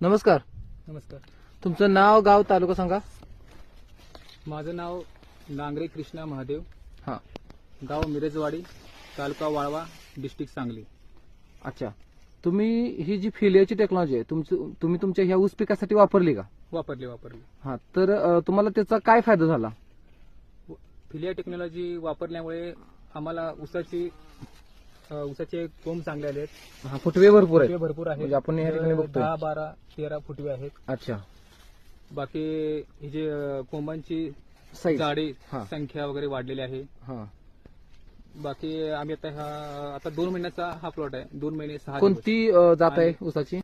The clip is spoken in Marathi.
नमस्कार. नमस्कार. तुमचं नाव गाव तालुका सांगा. माझं नाव नांगरे कृष्णा महादेव. हा. गाव मिरजवाडी तालुका वाळवा डिस्ट्रिक्ट सांगली. अच्छा. तुम्ही ही जी फिलियाची टेक्नॉलॉजी आहे तुमचं तुम्ही तुमच्या ह्या ऊस पिकासाठी वापरली का? वापरली वापरली. हा तर अं, तुम्हाला त्याचा काय फायदा झाला? फिलिया टेक्नॉलॉजी वापरल्यामुळे आम्हाला ऊसाची अ, ऊसाचे कोंब चांगले आले आहेत हा फुटवे भरपूर फुटवे आहे भरपूर आहेत. म्हणजे आपण या ठिकाणी बघतोय. दहा बारा तेरा फुटवे आहेत. अच्छा. बाकी ही जे अ, कोंबांची साईज जाडी हा. संख्या वगैरे वाढलेली आहे. हा. बाकी आम्ही आता हा आता दोन महिन्याचा हा प्लॉट आहे. दोन महिने सहा दिवस. कोणती अं, जात आहे ऊसाची